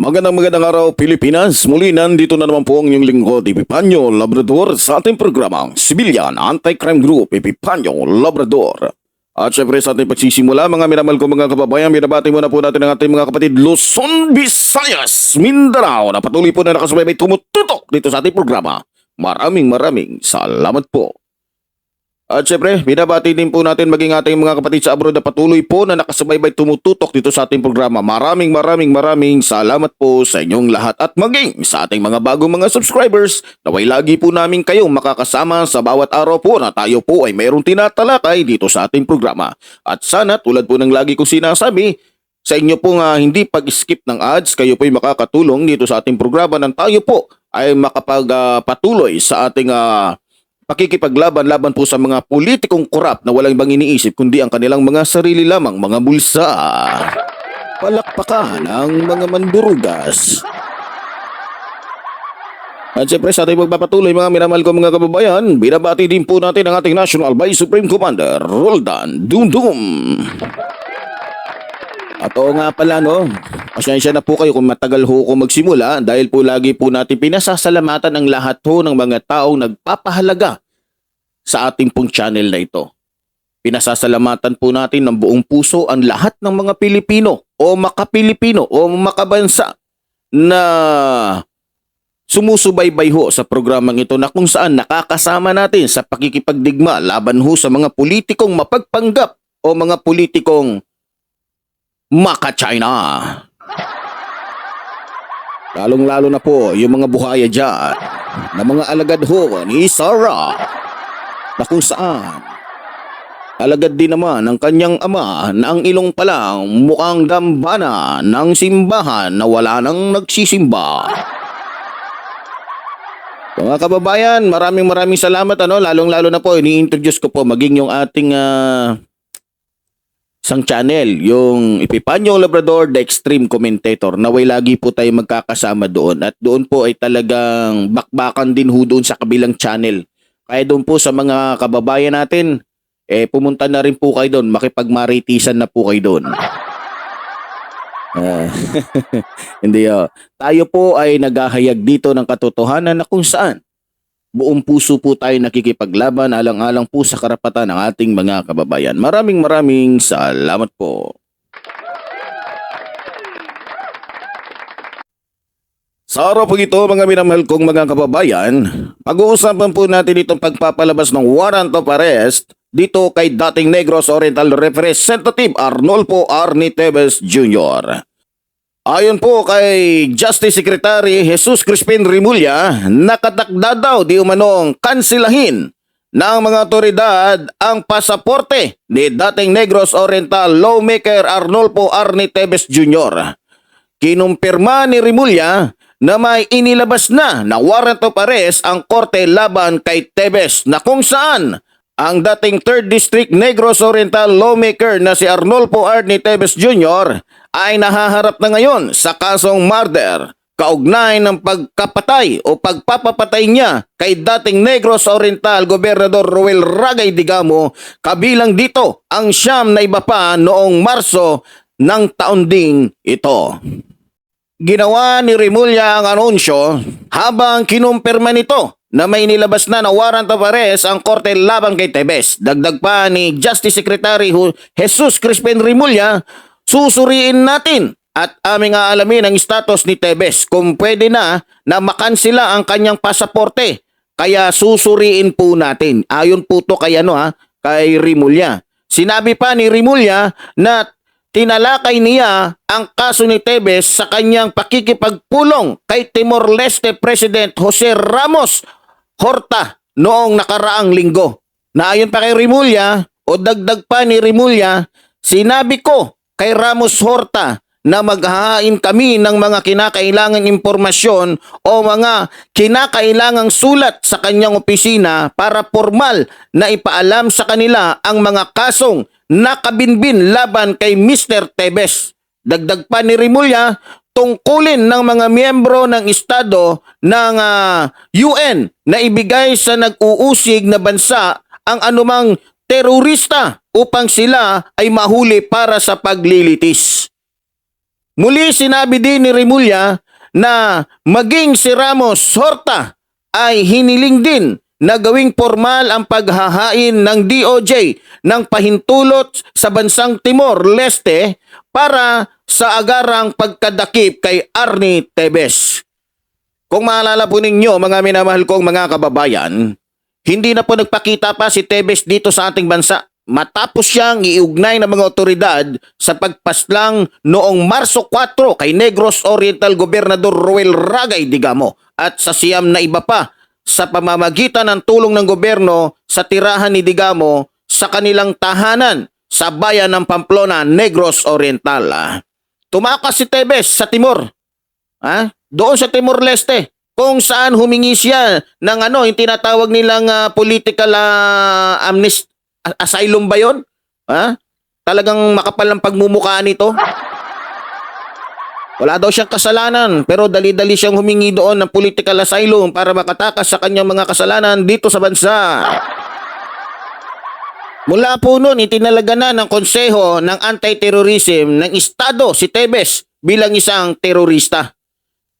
Magandang magandang araw Pilipinas. Muli nandito na naman po ang inyong lingkod Epipanyo Labrador sa ating programang Civilian Anti-Crime Group Epipanyo Labrador. At syempre sa ating pagsisimula mga minamahal ko mga kababayan, binabati muna po natin ang ating mga kapatid Luzon, Visayas, Mindanao na patuloy po na nakasubaybay tumututok dito sa ating programa. Maraming maraming salamat po. At syempre, binabati din po natin maging ating mga kapatid sa abroad na patuloy po na nakasubaybay tumututok dito sa ating programa. Maraming maraming maraming salamat po sa inyong lahat at maging sa ating mga bagong mga subscribers naway lagi po namin kayong makakasama sa bawat araw po na tayo po ay mayroong tinatalakay dito sa ating programa. At sana tulad po ng lagi kong sinasabi, sa inyo po nga hindi pag-skip ng ads, kayo po ay makakatulong dito sa ating programa nang tayo po ay makapagpatuloy sa ating ah, pakikipaglaban laban po sa mga politikong korap na walang ibang iniisip kundi ang kanilang mga sarili lamang mga bulsa. Palakpakan ang mga mandurugas. At siyempre sa ating magpapatuloy mga minamahal ko mga kababayan, binabati din po natin ang ating National Vice Supreme Commander, Roldan Dumdum. At oo nga pala no, pasensya na po kayo kung matagal ho ko magsimula dahil po lagi po natin pinasasalamatan ang lahat ho ng mga taong nagpapahalaga sa ating pong channel na ito. Pinasasalamatan po natin ng buong puso ang lahat ng mga Pilipino o makapilipino o makabansa na sumusubaybay ho sa programang ito na kung saan nakakasama natin sa pakikipagdigma laban ho sa mga politikong mapagpanggap o mga politikong maka-China. Lalong-lalo na po yung mga buhaya dyan na mga alagad ho ni Sarah na kung saan alagad din naman ng kanyang ama na ang ilong pa lang mukhang dambana ng simbahan na wala nang nagsisimba. Mga kababayan, maraming maraming salamat ano, lalong-lalo na po ini-introduce ko po maging yung ating ah, isang channel, yung Epipanyo Labrador, The Extreme Commentator. Naway lagi po tayo magkakasama doon. At doon po ay talagang bakbakan din ho doon sa kabilang channel. Kaya doon po sa mga kababayan natin, eh pumunta na rin po kayo doon. Makipagmaritisan na po kayo doon. Ah, hindi oh. Tayo po ay naghahayag dito ng katotohanan na kung saan buong puso po tayo nakikipaglaban alang-alang po sa karapatan ng ating mga kababayan. Maraming maraming salamat po. Sa araw po ito mga minamahal kong mga kababayan, pag-uusapan po natin itong pagpapalabas ng warrant of arrest dito kay dating Negros Oriental Representative Arnolfo Arni Tevez Jr. Ayon po kay Justice Secretary Jesus Crispin Rimulya, nakatakda daw di umanong kansilahin ng mga otoridad ang pasaporte ni dating Negros Oriental lawmaker Arnolfo Arni Tevez Jr. Kinumpirma ni Rimulya na may inilabas na na warrant of arrest ang korte laban kay Tevez na kung saan ang dating 3rd District Negros Oriental lawmaker na si Arnolfo Arni Tevez Jr. ay nahaharap na ngayon sa kasong murder kaugnay ng pagkapatay o pagpapapatay niya kay dating Negros Oriental Gobernador Roel Ragay Digamo kabilang dito ang siyam na iba pa noong Marso ng taon ding ito. Ginawa ni Rimulya ang anunsyo habang kinumpirma nito na may nilabas na na warrant of arrest ang korte laban kay Tebes. Dagdag pa ni Justice Secretary Jesus Crispin Rimulya, susuriin natin at aming aalamin ang status ni Tebes kung pwede na na makansila ang kanyang pasaporte. Kaya susuriin po natin. Ayon po to kay ano ha, kay Rimulya. Sinabi pa ni Rimulya na tinalakay niya ang kaso ni Tebes sa kanyang pakikipagpulong kay Timor-Leste President Jose Ramos Horta noong nakaraang linggo. Na ayon pa kay Rimulya o dagdag pa ni Rimulya, sinabi ko kay Ramos Horta na maghahain kami ng mga kinakailangang impormasyon o mga kinakailangang sulat sa kanyang opisina para formal na ipaalam sa kanila ang mga kasong nakabinbin laban kay Mr. Tebes. Dagdag pa ni Rimulya, tungkulin ng mga miyembro ng Estado ng ah, UN na ibigay sa nag-uusig na bansa ang anumang terorista upang sila ay mahuli para sa paglilitis. Muli sinabi din ni Rimulya na maging si Ramos Horta ay hiniling din na gawing formal ang paghahain ng DOJ ng pahintulot sa bansang Timor Leste para sa agarang pagkadakip kay Arnie Tebes. Kung maalala po ninyo mga minamahal kong mga kababayan, hindi na po nagpakita pa si Tebes dito sa ating bansa matapos siyang iugnay ng mga otoridad sa pagpaslang noong Marso 4 kay Negros Oriental Gobernador Roel Ragay Digamo at sa siyam na iba pa sa pamamagitan ng tulong ng gobyerno sa tirahan ni Digamo sa kanilang tahanan sa bayan ng Pamplona, Negros Oriental. ah. Tumakas si Tebes sa Timor. Ha? Doon sa Timor Leste kung saan humingi siya ng ano, yung tinatawag nilang ah, political ah, amnest a- asylum ba 'yon? Ha? Talagang makapal ang pagmumukha nito. Wala daw siyang kasalanan pero dali-dali siyang humingi doon ng political asylum para makatakas sa kanyang mga kasalanan dito sa bansa. Mula po noon, itinalaga na ng Konseho ng Anti-Terrorism ng Estado si Tebes bilang isang terorista.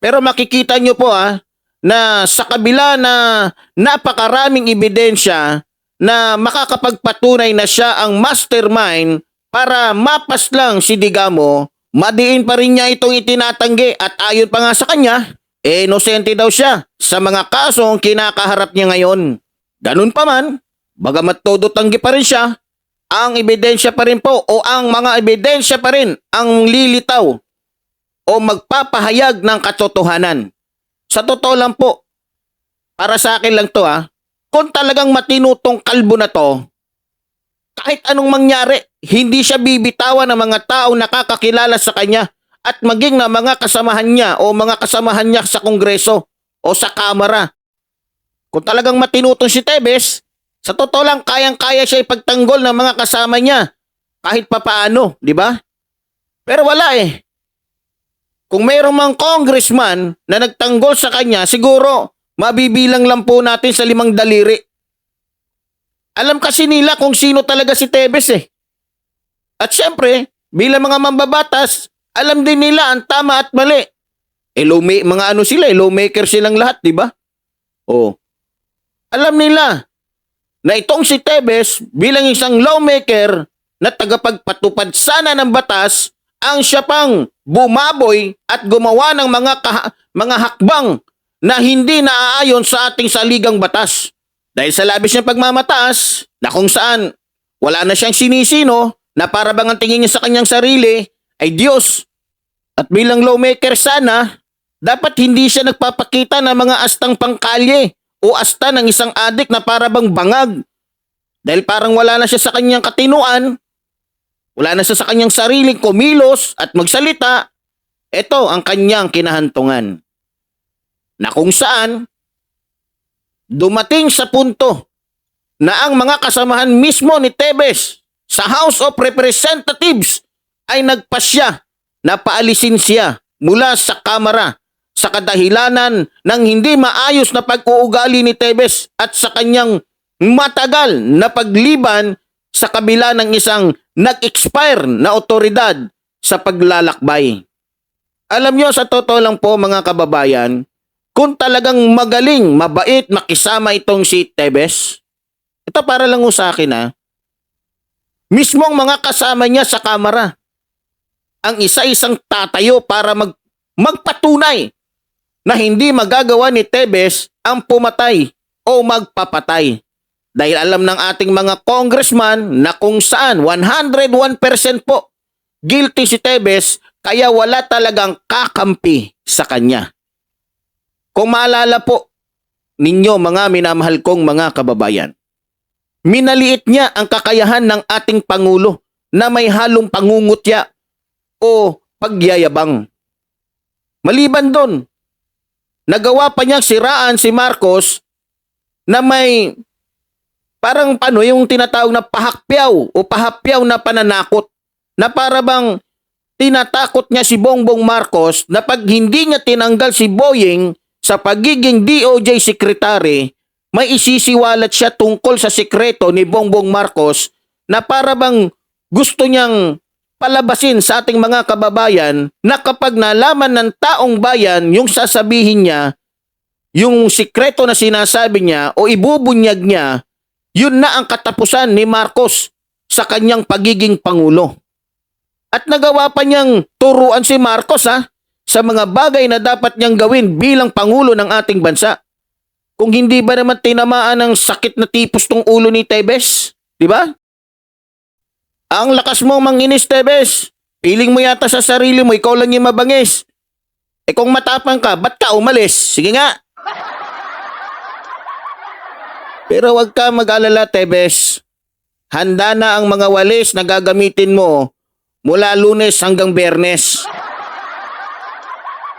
Pero makikita nyo po ah, na sa kabila na napakaraming ebidensya na makakapagpatunay na siya ang mastermind para mapas lang si Digamo, madiin pa rin niya itong itinatanggi at ayon pa nga sa kanya, eh inosente daw siya sa mga kasong kinakaharap niya ngayon. Ganun pa man, bagamat todo tanggi pa rin siya, ang ebidensya pa rin po o ang mga ebidensya pa rin ang lilitaw o magpapahayag ng katotohanan. Sa totoo lang po, para sa akin lang to ah, kung talagang matino tong kalbo na to, kahit anong mangyari, hindi siya bibitawan ng mga tao nakakakilala sa kanya at maging na mga kasamahan niya o mga kasamahan niya sa kongreso o sa kamara. Kung talagang matino tong si Tebes, sa totoo lang kayang-kaya siya ipagtanggol ng mga kasama niya kahit papaano, di ba? Pero wala eh. Kung mayroong mang congressman na nagtanggol sa kanya, siguro mabibilang lang po natin sa limang daliri. Alam kasi nila kung sino talaga si Tebes eh. At syempre, bilang mga mambabatas, alam din nila ang tama at mali. Eh, lawma- mga ano sila, eh, lawmaker silang lahat, di ba? Oh. Alam nila na itong si Tebes bilang isang lawmaker na tagapagpatupad sana ng batas ang siya pang bumaboy at gumawa ng mga mga hakbang na hindi naaayon sa ating saligang batas. Dahil sa labis niyang pagmamataas na kung saan wala na siyang sinisino na para bang ang tingin niya sa kanyang sarili ay Diyos. At bilang lawmaker sana, dapat hindi siya nagpapakita ng mga astang pangkalye o asta ng isang adik na para bang bangag. Dahil parang wala na siya sa kanyang katinuan, wala na siya sa kanyang sariling kumilos at magsalita, ito ang kanyang kinahantungan. Na kung saan, dumating sa punto na ang mga kasamahan mismo ni Tebes sa House of Representatives ay nagpasya na paalisin siya mula sa Kamara sa kadahilanan ng hindi maayos na pag-uugali ni Tebes at sa kanyang matagal na pagliban sa kabila ng isang nag-expire na otoridad sa paglalakbay. Alam nyo, sa totoo lang po mga kababayan, kung talagang magaling, mabait, makisama itong si Tebes, ito para lang sa akin ha, mismong mga kasama niya sa kamara, ang isa-isang tatayo para mag, magpatunay na hindi magagawa ni Tebes ang pumatay o magpapatay. Dahil alam ng ating mga congressman na kung saan 101% po guilty si Tebes kaya wala talagang kakampi sa kanya. Kung maalala po ninyo mga minamahal kong mga kababayan, minaliit niya ang kakayahan ng ating Pangulo na may halong pangungutya o pagyayabang. Maliban doon, nagawa pa niyang siraan si Marcos na may parang paano yung tinatawag na pahakpyaw o pahapyaw na pananakot na para bang tinatakot niya si Bongbong Marcos na pag hindi niya tinanggal si Boying sa pagiging DOJ secretary, may isisiwalat siya tungkol sa sikreto ni Bongbong Marcos na para bang gusto niyang palabasin sa ating mga kababayan na kapag nalaman ng taong bayan yung sasabihin niya, yung sikreto na sinasabi niya o ibubunyag niya, yun na ang katapusan ni Marcos sa kanyang pagiging pangulo. At nagawa pa niyang turuan si Marcos ha, sa mga bagay na dapat niyang gawin bilang pangulo ng ating bansa. Kung hindi ba naman tinamaan ng sakit na tipos tong ulo ni Tebes, di ba? Ang lakas mo manginis, Tebes. Piling mo yata sa sarili mo, ikaw lang yung mabangis. Eh kung matapang ka, ba't ka umalis? Sige nga. Pero wag ka mag-alala, Tebes. Handa na ang mga walis na gagamitin mo mula lunes hanggang bernes.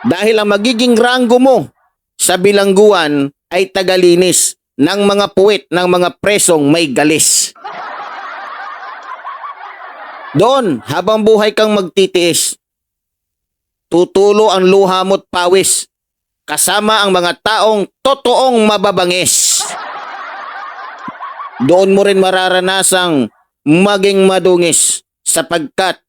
Dahil ang magiging ranggo mo sa bilangguan ay tagalinis ng mga puwit ng mga presong may galis. Doon, habang buhay kang magtitiis, tutulo ang luha mo't pawis kasama ang mga taong totoong mababangis. Doon mo rin mararanasang maging madungis sapagkat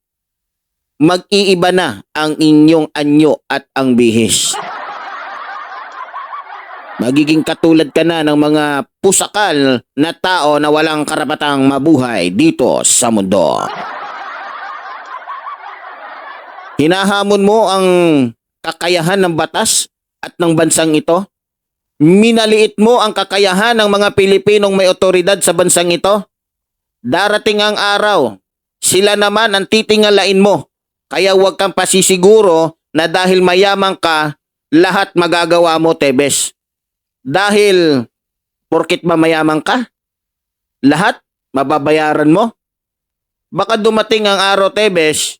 mag-iiba na ang inyong anyo at ang bihis. Magiging katulad ka na ng mga pusakal na tao na walang karapatang mabuhay dito sa mundo. Hinahamon mo ang kakayahan ng batas at ng bansang ito? Minaliit mo ang kakayahan ng mga Pilipinong may otoridad sa bansang ito? Darating ang araw, sila naman ang titingalain mo. Kaya huwag kang pasisiguro na dahil mayaman ka, lahat magagawa mo, Tebes. Dahil, porkit ba mayaman ka? Lahat mababayaran mo? Baka dumating ang araw, Tebes,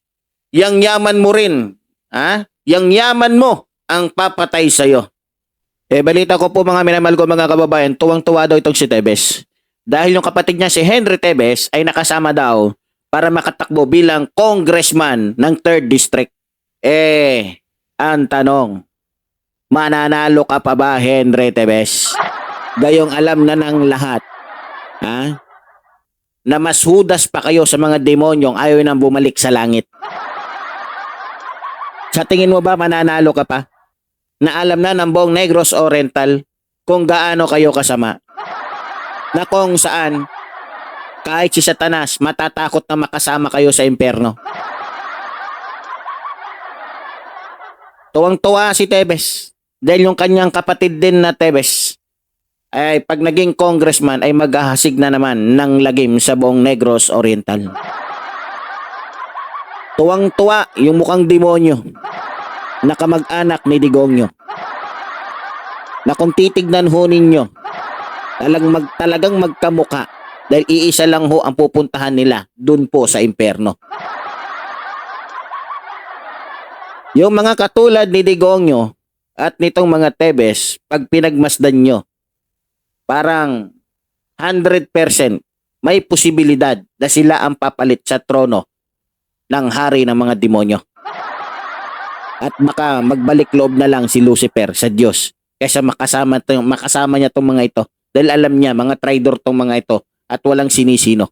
yang yaman mo rin, ha? Yang yaman mo ang papatay sa'yo. Eh, balita ko po mga minamahal ko mga kababayan, tuwang-tuwa daw itong si Tebes. Dahil yung kapatid niya si Henry Tebes ay nakasama daw para makatakbo bilang congressman ng 3rd District. Eh, ang tanong, mananalo ka pa ba Henry Tebes? Gayong alam na ng lahat. Ha? Na mas hudas pa kayo sa mga demonyong ayaw nang bumalik sa langit. Sa tingin mo ba mananalo ka pa? Na alam na ng buong Negros Oriental kung gaano kayo kasama. Na kung saan kahit si Satanas matatakot na makasama kayo sa impyerno. Tuwang-tuwa si Tebes dahil yung kanyang kapatid din na Tebes ay pag naging congressman ay maghahasig na naman ng lagim sa buong Negros Oriental. Tuwang-tuwa yung mukhang demonyo na kamag-anak ni Digongyo. Na kung titignan ho ninyo, talagang, mag, talagang magkamuka dahil iisa lang ho ang pupuntahan nila dun po sa imperno. Yung mga katulad ni Digongyo at nitong mga Tebes, pag pinagmasdan nyo, parang 100% may posibilidad na sila ang papalit sa trono ng hari ng mga demonyo. At baka magbalik loob na lang si Lucifer sa Diyos kaysa makasama, makasama niya tong mga ito. Dahil alam niya, mga traitor tong mga ito at walang sinisino.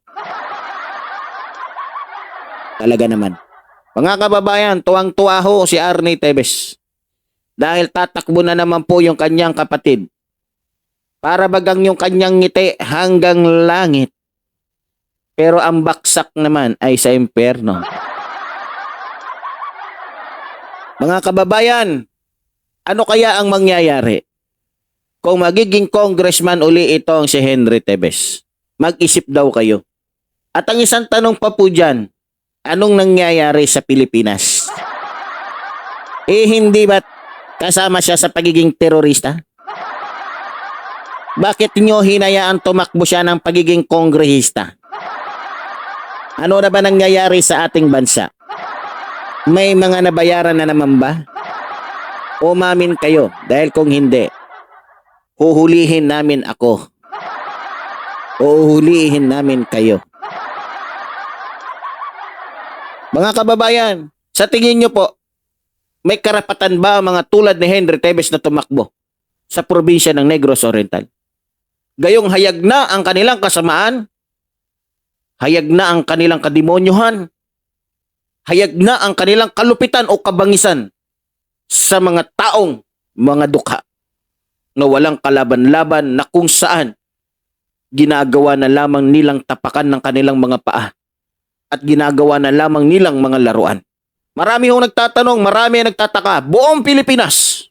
Talaga naman. Mga kababayan, tuwang-tuwa ho si Arnie Tebes. Dahil tatakbo na naman po yung kanyang kapatid. Para bagang yung kanyang ngiti hanggang langit. Pero ang baksak naman ay sa imperno. Mga kababayan, ano kaya ang mangyayari kung magiging congressman uli itong si Henry Tebes? Mag-isip daw kayo. At ang isang tanong pa po dyan, anong nangyayari sa Pilipinas? Eh hindi ba kasama siya sa pagiging terorista? Bakit nyo hinayaan tumakbo siya ng pagiging kongrehista? Ano na ba nangyayari sa ating bansa? May mga nabayaran na naman ba? Umamin kayo dahil kung hindi, huhulihin namin ako. Uhulihin namin kayo. Mga kababayan, sa tingin nyo po, may karapatan ba ang mga tulad ni Henry Tevez na tumakbo sa probinsya ng Negros Oriental? Gayong hayag na ang kanilang kasamaan, hayag na ang kanilang kademonyuhan, hayag na ang kanilang kalupitan o kabangisan sa mga taong mga dukha na walang kalaban-laban na kung saan ginagawa na lamang nilang tapakan ng kanilang mga paa at ginagawa na lamang nilang mga laruan. Marami hong nagtatanong, marami ang nagtataka, buong Pilipinas,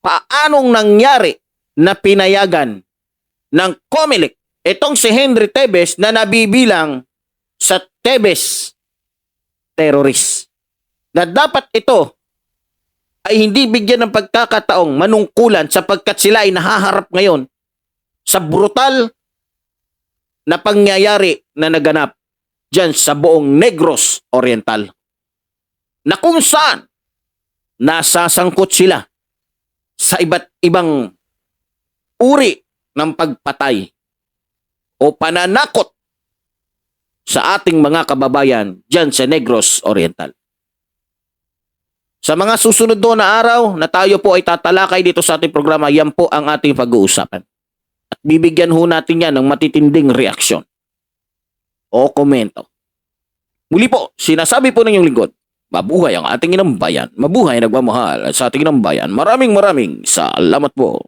paanong nangyari na pinayagan ng Comelec itong si Henry Tevez na nabibilang sa Tevez terrorist. Na dapat ito ay hindi bigyan ng pagkakataong manungkulan sapagkat sila ay nahaharap ngayon sa brutal na pangyayari na naganap dyan sa buong Negros Oriental. Na kung saan nasasangkot sila sa iba't ibang uri ng pagpatay o pananakot sa ating mga kababayan dyan sa Negros Oriental. Sa mga susunod doon na araw na tayo po ay tatalakay dito sa ating programa, yan po ang ating pag-uusapan. At bibigyan ho natin yan ng matitinding reaksyon o komento. Muli po, sinasabi po ng inyong lingkod, mabuhay ang ating inang bayan, mabuhay ang nagmamahal sa ating inang bayan. Maraming maraming salamat po.